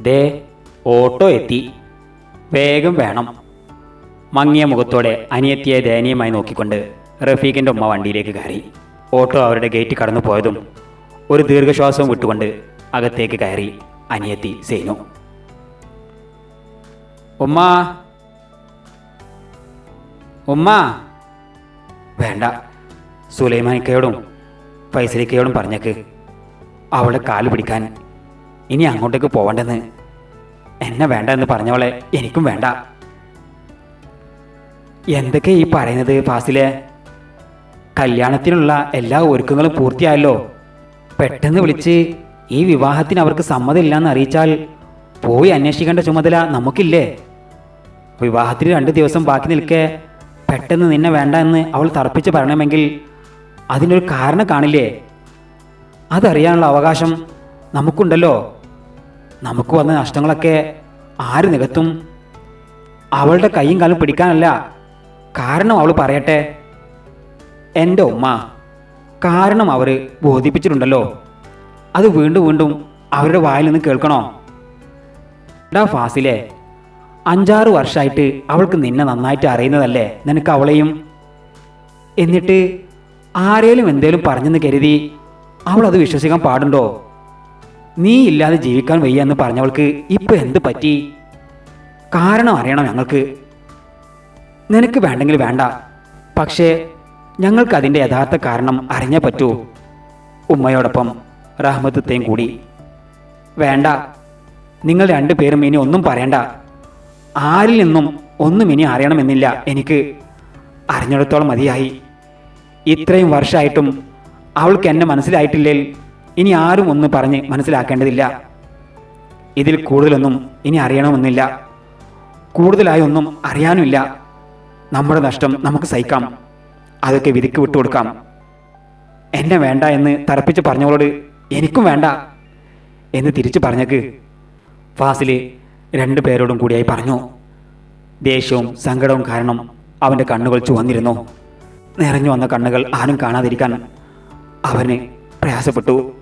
ദേ auto എത്തി. വേഗം വേണം. മങ്ങിയ മുഖത്തോടെ അനിയത്തിയെ ദയനീയമായി നോക്കിക്കൊണ്ട് റഫീഖിന്റെ ഉമ്മ വണ്ടിയിലേക്ക് കയറി. ഓട്ടോ അവരുടെ ഗേറ്റ് കടന്നു പോയതും ഒരു ദീർഘശ്വാസം വിട്ടുകൊണ്ട് അകത്തേക്ക് കയറി അനിയത്തി സേനു. ഉമ്മ. ഉമ്മ. വേണ്ട. സുലൈമാനിക്കയോടും ഫൈസലിക്കയോടും പറഞ്ഞേക്ക്. അവളെ കാൽ പിടിക്കാൻ ഇനി അങ്ങോട്ടേക്ക് പോവണ്ടെന്ന്. എന്നെ വേണ്ട എന്ന് പറഞ്ഞവളെ എനിക്കും വേണ്ട. എന്തൊക്കെ ഈ പറയുന്നത് ഫാസിലെ? കല്യാണത്തിനുള്ള എല്ലാ ഒരുക്കങ്ങളും പൂർത്തിയായല്ലോ. പെട്ടെന്ന് വിളിച്ച് ഈ വിവാഹത്തിന് അവർക്ക് സമ്മതമില്ലാന്ന് അറിയിച്ചാൽ പോയി അന്വേഷിക്കേണ്ട ചുമതല നമുക്കില്ലേ? വിവാഹത്തിന് രണ്ട് ദിവസം ബാക്കി നിൽക്കെ പെട്ടെന്ന് നിന്നെ വേണ്ട എന്ന് അവൾ തർപ്പിച്ച് പറയണമെങ്കിൽ അതിനൊരു കാരണം കാണില്ലേ? അതറിയാനുള്ള അവകാശം നമുക്കുണ്ടല്ലോ. നമുക്ക് വന്ന നഷ്ടങ്ങളൊക്കെ ആര് നികത്തും? അവളുടെ കൈയും കാലും പിടിക്കാനല്ല. കാരണം അവൾ പറയട്ടെ. എന്റെ ഉമ്മ കാരണം അവർ ബോധിപ്പിച്ചിട്ടുണ്ടല്ലോ. അത് വീണ്ടും വീണ്ടും അവരുടെ വായിൽ നിന്ന് കേൾക്കണോ? ഡാ ഫാസിലെ അഞ്ചാറ് വർഷമായിട്ട് അവൾക്ക് നിന്നെ നന്നായിട്ട് അറിയുന്നതല്ലേ നിനക്ക് അവളെയും? എന്നിട്ട് ആരേലും എന്തേലും പറഞ്ഞെന്ന് കരുതി അവളത് വിശ്വസിക്കാൻ പാടുണ്ടോ? നീ ഇല്ലാതെ ജീവിക്കാൻ വയ്യ എന്ന് പറഞ്ഞവൾക്ക് ഇപ്പൊ എന്ത് പറ്റി? കാരണം അറിയണം ഞങ്ങൾക്ക്. നിനക്ക് വേണ്ടെങ്കിൽ വേണ്ട. പക്ഷേ ഞങ്ങൾക്ക് അതിന്റെ യഥാർത്ഥ കാരണം അറിഞ്ഞേ പറ്റൂ. ഉമ്മയോടൊപ്പം റഹ്മത്തത്തെയും കൂടി. വേണ്ട. നിങ്ങൾ രണ്ടുപേരും ഇനി ഒന്നും പറയണ്ട. ആരിൽ നിന്നും ഒന്നും ഇനി അറിയണമെന്നില്ല എനിക്ക്. അറിഞ്ഞിടത്തോളം മതിയായി. ഇത്രയും വർഷമായിട്ടും അവൾക്ക് എന്നെ മനസ്സിലായിട്ടില്ലേൽ ഇനി ആരും ഒന്ന് പറഞ്ഞ് മനസ്സിലാക്കേണ്ടതില്ല. ഇതിൽ കൂടുതലൊന്നും ഇനി അറിയണമെന്നില്ല. കൂടുതലായി ഒന്നും അറിയാനുമില്ല. നമ്മുടെ നഷ്ടം നമുക്ക് സഹിക്കാം. അതൊക്കെ വിധിക്ക് വിട്ടുകൊടുക്കാം എന്നെ വേണ്ട എന്ന് തറപ്പിച്ച് പറഞ്ഞവളോട് എനിക്കും വേണ്ട എന്ന് തിരിച്ചു പറഞ്ഞേക്ക് ഫാസിൽ രണ്ടു പേരോടും കൂടിയായി പറഞ്ഞു. ദേഷ്യവും സങ്കടവും കാരണം അവന്റെ കണ്ണുകൾ ചുവന്നിരുന്നു. നിറഞ്ഞു വന്ന കണ്ണുകൾ ആരും കാണാതിരിക്കാൻ അവന് പ്രയാസപ്പെട്ടു.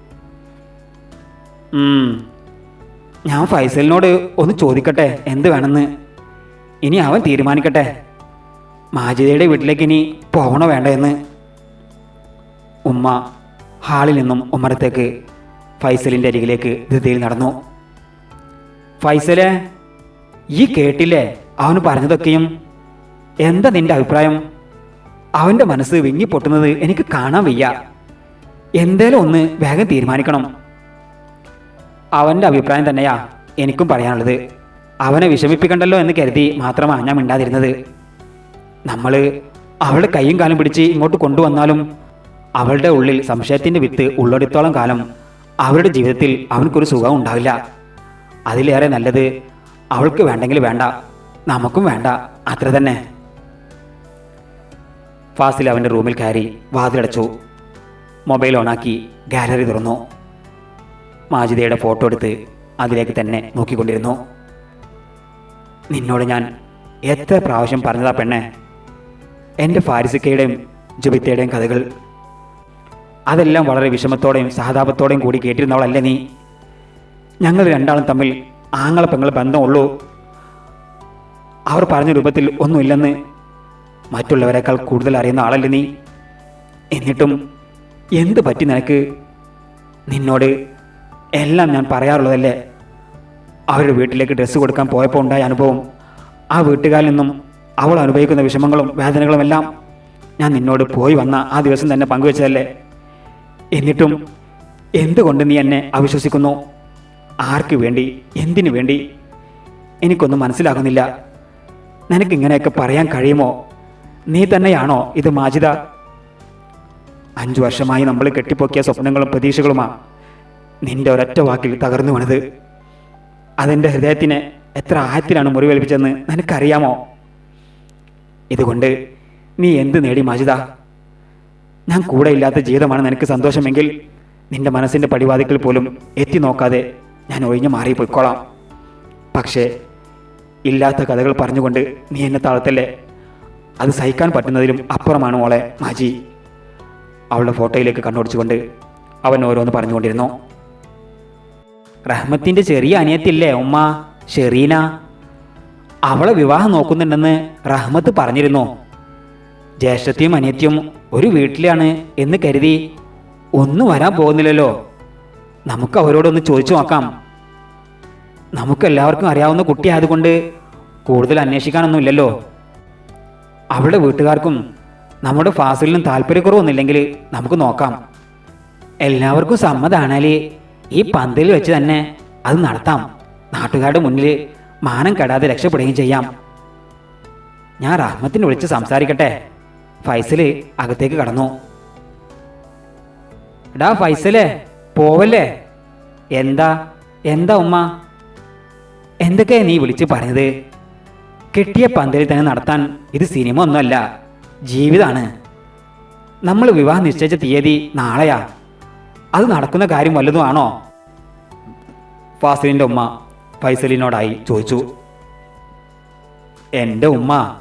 ഞാൻ ഫൈസലിനോട് ഒന്ന് ചോദിക്കട്ടെ എന്ത് വേണമെന്ന്? ഇനി അവൻ തീരുമാനിക്കട്ടെ. മാജിദയുടെ വീട്ടിലേക്ക് ഇനി പോകണോ വേണ്ട എന്ന് ഉമ്മ ഹാളിൽ നിന്നും ഉമ്മറത്തേക്ക് ഫൈസലിന്റെ അരികിലേക്ക് ധൃതിയിൽ നടന്നു. ഫൈസലെ ഈ കേട്ടില്ലേ? അവന് പറഞ്ഞതൊക്കെയും. എന്താ നിന്റെ അഭിപ്രായം? അവന്റെ മനസ്സ് വിങ്ങി പൊട്ടുന്നത് എനിക്ക് കാണാൻ വയ്യ. എന്തേലും ഒന്ന് വേഗം തീരുമാനിക്കണം. അവന്റെ അഭിപ്രായം തന്നെയാ എനിക്കും പറയാനുള്ളത്. അവനെ വിഷമിപ്പിക്കണ്ടല്ലോ എന്ന് കരുതി മാത്രമാണ് ഞാൻ മിണ്ടാതിരുന്നത്. നമ്മൾ അവളുടെ കൈയും കാലും പിടിച്ച് ഇങ്ങോട്ട് കൊണ്ടുവന്നാലും അവളുടെ ഉള്ളിൽ സംശയത്തിന്റെ വിത്ത് ഉള്ളടത്തോളം കാലം അവരുടെ ജീവിതത്തിൽ അവനക്കൊരു സുഖം ഉണ്ടാവില്ല. അതിലേറെ നല്ലത് അവൾക്ക് വേണ്ടെങ്കിൽ വേണ്ട നമുക്കും വേണ്ട അത്ര തന്നെ. ഫാസിൽ അവന്റെ റൂമിൽ കയറി വാതിലടച്ചു. മൊബൈൽ ഓണാക്കി ഗാലറി തുറന്നു. മാജിദയുടെ ഫോട്ടോ എടുത്ത് അതിലേക്ക് തന്നെ നോക്കിക്കൊണ്ടിരുന്നു. നിന്നോട് ഞാൻ എത്ര പ്രാവശ്യം പറഞ്ഞതാ പെണ്ണെ? എന്റെ ഫാരിസിക്കയുടെയും ജുബിത്തയുടെയും കഥകൾ. അതെല്ലാം വളരെ വിഷമത്തോടെയും സഹതാപത്തോടെയും കൂടി കേട്ടിരുന്നവളല്ലേ നീ? ഞങ്ങൾ രണ്ടാളും തമ്മിൽ ആങ്ങളെ പെങ്ങളെ ബന്ധമുള്ളൂ. അവർ പറഞ്ഞ രൂപത്തിൽ ഒന്നുമില്ലെന്ന് മറ്റുള്ളവരെക്കാൾ കൂടുതൽ അറിയുന്ന ആളല്ലേ നീ? എന്നിട്ടും എന്ത് പറ്റി നിനക്ക്? നിന്നോട് എല്ലാം ഞാൻ പറയാറുള്ളതല്ലേ? അവരുടെ വീട്ടിലേക്ക് ഡ്രസ്സ് കൊടുക്കാൻ പോയപ്പോൾ ഉണ്ടായ അനുഭവം ആ വീട്ടുകാരിൽ നിന്നും അവൾ അനുഭവിക്കുന്ന വിഷമങ്ങളും വേദനകളും എല്ലാം ഞാൻ നിന്നോട് പോയി വന്ന ആ ദിവസം തന്നെ പങ്കുവെച്ചതല്ലേ? എന്നിട്ടും എന്തുകൊണ്ട് നീ എന്നെ അവിശ്വസിക്കുന്നു? ആർക്ക് വേണ്ടി? എന്തിനു വേണ്ടി? എനിക്കൊന്നും മനസ്സിലാകുന്നില്ല. നിനക്കിങ്ങനെയൊക്കെ പറയാൻ കഴിയുമോ? നീ തന്നെയാണോ ഇത് മാജിദ അഞ്ചു വർഷമായി നമ്മൾ കെട്ടിപ്പൊക്കിയ സ്വപ്നങ്ങളും പ്രതീക്ഷകളുമാ. നിന്റെ ഒരൊറ്റ വാക്കിൽ തകർന്നു വീണത്. അതെന്റെ ഹൃദയത്തിനെ എത്ര ആഴത്തിലാണ് മുറിവേൽപ്പിച്ചതെന്ന് നിനക്കറിയാമോ? ഇതുകൊണ്ട് നീ എന്ത് നേടി മാജിദ? ഞാൻ കൂടെ ഇല്ലാത്ത ജീവിതമാണ് നിനക്ക് സന്തോഷമെങ്കിൽ നിന്റെ മനസ്സിന്റെ പടിവാതിക്കൽ പോലും എത്തി നോക്കാതെ ഞാൻ ഒഴിഞ്ഞു മാറി പോയിക്കോളാം പക്ഷേ ഇല്ലാത്ത കഥകൾ പറഞ്ഞുകൊണ്ട് നീ എന്നെ താഴ്ത്തല്ലേ? അത് സഹിക്കാൻ പറ്റുന്നതിലും അപ്പുറമാണ് ഓളെ മാജി. അവളുടെ ഫോട്ടോയിലേക്ക് കണ്ണോടിച്ചുകൊണ്ട് അവൻ ഓരോന്ന് പറഞ്ഞുകൊണ്ടിരുന്നു. റഹ്മത്തിന്റെ ചെറിയ അനിയത്തില്ലേ ഉമ്മ ഷെറീന? അവളെ വിവാഹം നോക്കുന്നുണ്ടെന്ന് റഹ്മത്ത് പറഞ്ഞിരുന്നു. ജ്യേഷ്ഠത്തെയും അനിയത്തിയും ഒരു വീട്ടിലാണ് എന്ന് കരുതി ഒന്നും വരാൻ പോകുന്നില്ലല്ലോ. നമുക്ക് അവരോടൊന്ന് ചോദിച്ചു നോക്കാം. നമുക്ക് എല്ലാവർക്കും അറിയാവുന്ന കുട്ടിയായതുകൊണ്ട് കൂടുതൽ അന്വേഷിക്കാനൊന്നുമില്ലല്ലോ. അവളുടെ വീട്ടുകാർക്കും നമ്മുടെ ഫാസിലിനും താല്പര്യക്കുറവൊന്നുമില്ലെങ്കിൽ നമുക്ക് നോക്കാം. എല്ലാവർക്കും സമ്മതാണെങ്കിൽ ഈ പന്തലിൽ വെച്ച് തന്നെ അത് നടത്താം. നാട്ടുകാരുടെ മുന്നിൽ മാനം കെടാതെ രക്ഷപ്പെടുകയും ചെയ്യാം. ഞാൻ റഹ്മത്തിനെ വിളിച്ച് സംസാരിക്കട്ടെ. ഫൈസൽ അകത്തേക്ക് കടന്നു. എടാ ഫൈസലേ പോവല്ലേ? എന്താ എന്താ ഉമ്മ? എന്തൊക്കെയാ നീ വിളിച്ച് പറഞ്ഞത് കിട്ടിയ പന്തലിൽ തന്നെ നടത്താൻ ഇത് സിനിമ ഒന്നുമല്ല ജീവിതമാണ്. നമ്മൾ വിവാഹം നിശ്ചയിച്ച തീയതി നാളെയാ. അത് നടക്കുന്ന കാര്യം വല്ലതുമാണോ ഫാസിലിന്റെ ഉമ്മ ഫൈസലിനോടായി ചോദിച്ചു. എന്റെ ഉമ്മ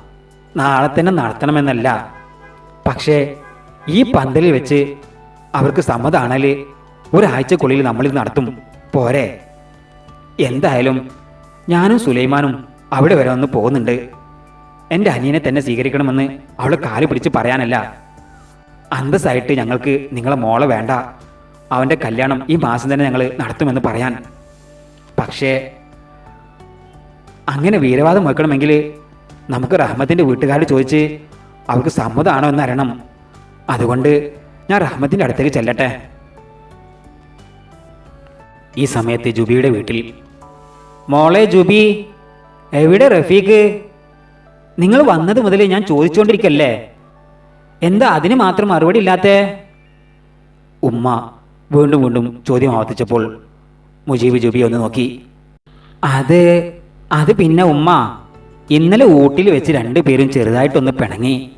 നാളെ തന്നെ നടത്തണമെന്നല്ല. പക്ഷേ ഈ പന്തലിൽ വെച്ച് അവർക്ക് സമ്മതാണേൽ ഒരാഴ്ചക്കുള്ളിൽ നമ്മളിത് നടത്തും. പോരെ. എന്തായാലും ഞാനും സുലൈമാനും അവിടെ വരെ ഒന്ന് പോകുന്നുണ്ട്. എന്റെ അനിയനെ തന്നെ സ്വീകരിക്കണമെന്ന് അവൾ കാൽ പിടിച്ച് പറയാനല്ല. അന്തസ്സായിട്ട് ഞങ്ങൾക്ക് നിങ്ങളെ മോളെ വേണ്ട. അവന്റെ കല്യാണം ഈ മാസം തന്നെ ഞങ്ങൾ നടത്തുമെന്ന് പറയാൻ. പക്ഷേ അങ്ങനെ വീരവാദം വെക്കണമെങ്കിൽ നമുക്ക് റഹ്മത്തിന്റെ വീട്ടുകാർ ചോദിച്ച് അവർക്ക് സമ്മതമാണോ എന്നറിയണം അതുകൊണ്ട് ഞാൻ റഹ്മത്തിന്റെ അടുത്തേക്ക് ചെല്ലട്ടെ. ഈ സമയത്ത് ജുബിയുടെ വീട്ടിൽ മോളെ ജുബി എവിടെ റഫീഖ്? നിങ്ങൾ വന്നത് മുതൽ ഞാൻ ചോദിച്ചുകൊണ്ടിരിക്കല്ലേ എന്താ അതിന് മാത്രം മറുപടി ഇല്ലാത്തേ? ഉമ്മ വീണ്ടും വീണ്ടും ചോദ്യം ആവർത്തിച്ചപ്പോൾ മുജീബ് ജുബി ഒന്ന് നോക്കി. അത് അത് പിന്നെ ഉമ്മ. ഇന്നലെ ഊട്ടിൽ വെച്ച് രണ്ടുപേരും ചെറുതായിട്ടൊന്ന് പിണങ്ങി.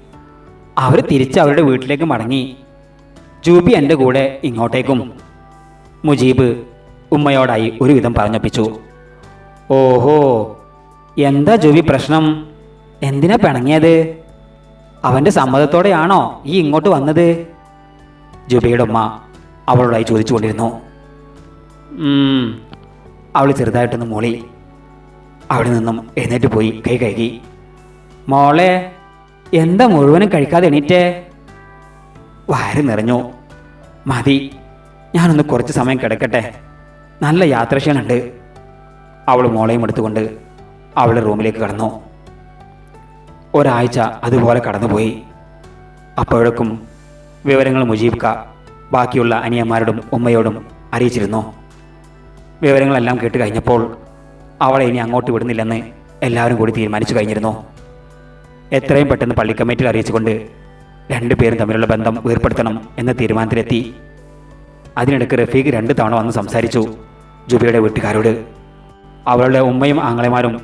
അവർ തിരിച്ച് അവരുടെ വീട്ടിലേക്ക് മടങ്ങി. ജൂബി എന്റെ കൂടെ ഇങ്ങോട്ടേക്കും. മുജീബ് ഉമ്മയോടായി ഒരുവിധം പറഞ്ഞൊപ്പിച്ചു. ഓഹോ എന്താ ജൂബി പ്രശ്നം? എന്തിനാ പിണങ്ങിയത്? അവന്റെ സമ്മതത്തോടെയാണോ ഈ ഇങ്ങോട്ട് വന്നത്? ജൂബിയുടെ ഉമ്മ അവളോടായി ചോദിച്ചുകൊണ്ടിരുന്നു. അവൾ ചെറുതായിട്ടൊന്ന് മൂളി. അവിടെ നിന്നും എഴുന്നേറ്റ് പോയി കൈ കഴുകി. മോളെ എന്താ മുഴുവനും കഴിക്കാതെ എണീറ്റേ? വയറ് നിറഞ്ഞു. മതി ഞാനൊന്ന് കുറച്ച് സമയം കിടക്കട്ടെ. നല്ല യാത്രക്ഷീണുണ്ട് അവൾ മോളെയും എടുത്തുകൊണ്ട് അവളുടെ റൂമിലേക്ക് കടന്നു. ഒരാഴ്ച അതുപോലെ കടന്നുപോയി. അപ്പോഴേക്കും വിവരങ്ങൾ മുജീബ് ക ബാക്കിയുള്ള അനിയന്മാരോടും ഉമ്മയോടും അറിയിച്ചിരുന്നു. വിവരങ്ങളെല്ലാം കേട്ട് കഴിഞ്ഞപ്പോൾ അവളെ ഇനി അങ്ങോട്ട് വിടുന്നില്ലെന്ന് എല്ലാവരും കൂടി തീരുമാനിച്ചു കഴിഞ്ഞിരുന്നു. എത്രയും പെട്ടെന്ന് പള്ളി കമ്മിറ്റിയിൽ അറിയിച്ചുകൊണ്ട് രണ്ടുപേരും തമ്മിലുള്ള ബന്ധം വേർപ്പെടുത്തണം എന്ന തീരുമാനത്തിലെത്തി. അതിനിടയ്ക്ക് റഫീഖ് രണ്ട് തവണ വന്ന് സംസാരിച്ചു ജുബിയുടെ വീട്ടുകാരോട്. അവളുടെ ഉമ്മയും ആങ്ങളമാരും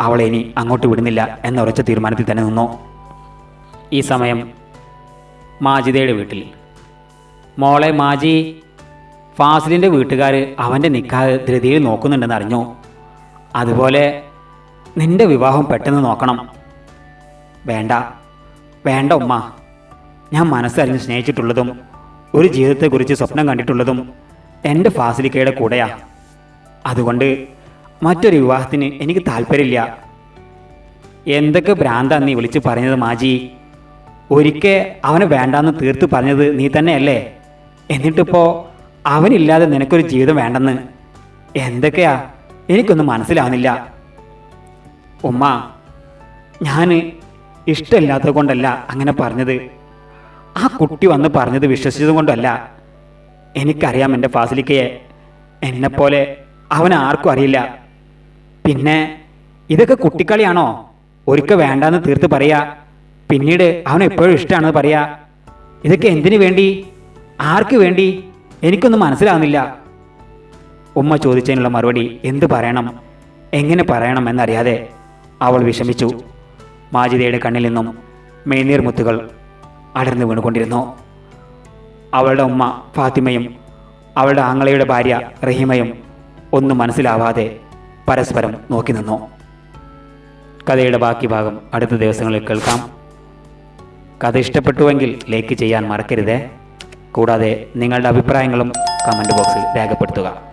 അവളെ ഇനി അങ്ങോട്ട് വിടുന്നില്ല എന്ന ഉറച്ച തീരുമാനത്തിൽ തന്നെ നിന്നു. ഈ സമയം മാജിദയുടെ വീട്ടിൽ മോളെ മാജി ഫാസിലിന്റെ വീട്ടുകാർ അവന്റെ നിക്കാഹ് ധൃതിയിൽ നോക്കുന്നുണ്ടെന്ന് അറിഞ്ഞു. അതുപോലെ നിന്റെ വിവാഹം പെട്ടെന്ന് നോക്കണം. വേണ്ട വേണ്ട ഉമ്മ. ഞാൻ മനസ്സറിഞ്ഞ് സ്നേഹിച്ചിട്ടുള്ളതും ഒരു ജീവിതത്തെക്കുറിച്ച് സ്വപ്നം കണ്ടിട്ടുള്ളതും എന്റെ ഫാസിലിക്കയുടെ കൂടെയാ. അതുകൊണ്ട് മറ്റൊരു വിവാഹത്തിന് എനിക്ക് താല്പര്യമില്ല. എന്തൊക്കെ ഭ്രാന്താ നീ വിളിച്ച് പറഞ്ഞത് മാജി? ഒരിക്കൽ അവന് വേണ്ടാന്ന് തീർത്ത് പറഞ്ഞത് നീ തന്നെയല്ലേ? എന്നിട്ടിപ്പോൾ അവനില്ലാതെ നിനക്കൊരു ജീവിതം വേണ്ടെന്ന് എന്തൊക്കെയാ? എനിക്കൊന്നും മനസ്സിലാവുന്നില്ല. ഉമ്മ ഞാൻ ഇഷ്ടമില്ലാത്തത് കൊണ്ടല്ല അങ്ങനെ പറഞ്ഞത്. ആ കുട്ടി വന്ന് പറഞ്ഞത് വിശ്വസിച്ചത് കൊണ്ടല്ല. എനിക്കറിയാം എന്റെ ഫാസിലിക്കയെ. എന്നെപ്പോലെ അവൻ ആർക്കും അറിയില്ല. പിന്നെ ഇതൊക്കെ കുട്ടിക്കളിയാണോ? ഒരിക്കൽ വേണ്ടാന്ന് തീർത്ത് പറയാ. പിന്നീട് അവൻ എപ്പോഴും ഇഷ്ടമാണെന്ന് പറയാ. ഇതൊക്കെ എന്തിനു വേണ്ടി? ആർക്ക് വേണ്ടി? എനിക്കൊന്നും മനസ്സിലാകുന്നില്ല ഉമ്മ ചോദിച്ചതിനുള്ള മറുപടി എന്ത് പറയണം? എങ്ങനെ പറയണം എന്നറിയാതെ അവൾ വിഷമിച്ചു. മാജിദയുടെ കണ്ണിൽ നിന്നും മേനീർ മുത്തുകൾ അടർന്നു വീണുകൊണ്ടിരുന്നു. അവളുടെ ഉമ്മ ഫാത്തിമയും അവളുടെ ആങ്ങളയുടെ ഭാര്യ റഹീമയും ഒന്നും മനസ്സിലാവാതെ പരസ്പരം നോക്കി നിന്നു. കഥയുടെ ബാക്കി ഭാഗം അടുത്ത ദിവസങ്ങളിൽ കേൾക്കാം. കഥ ഇഷ്ടപ്പെട്ടുവെങ്കിൽ ലൈക്ക് ചെയ്യാൻ മറക്കരുതേ. കൂടാതെ നിങ്ങളുടെ അഭിപ്രായങ്ങളും കമന്റ് ബോക്സിൽ രേഖപ്പെടുത്തുക.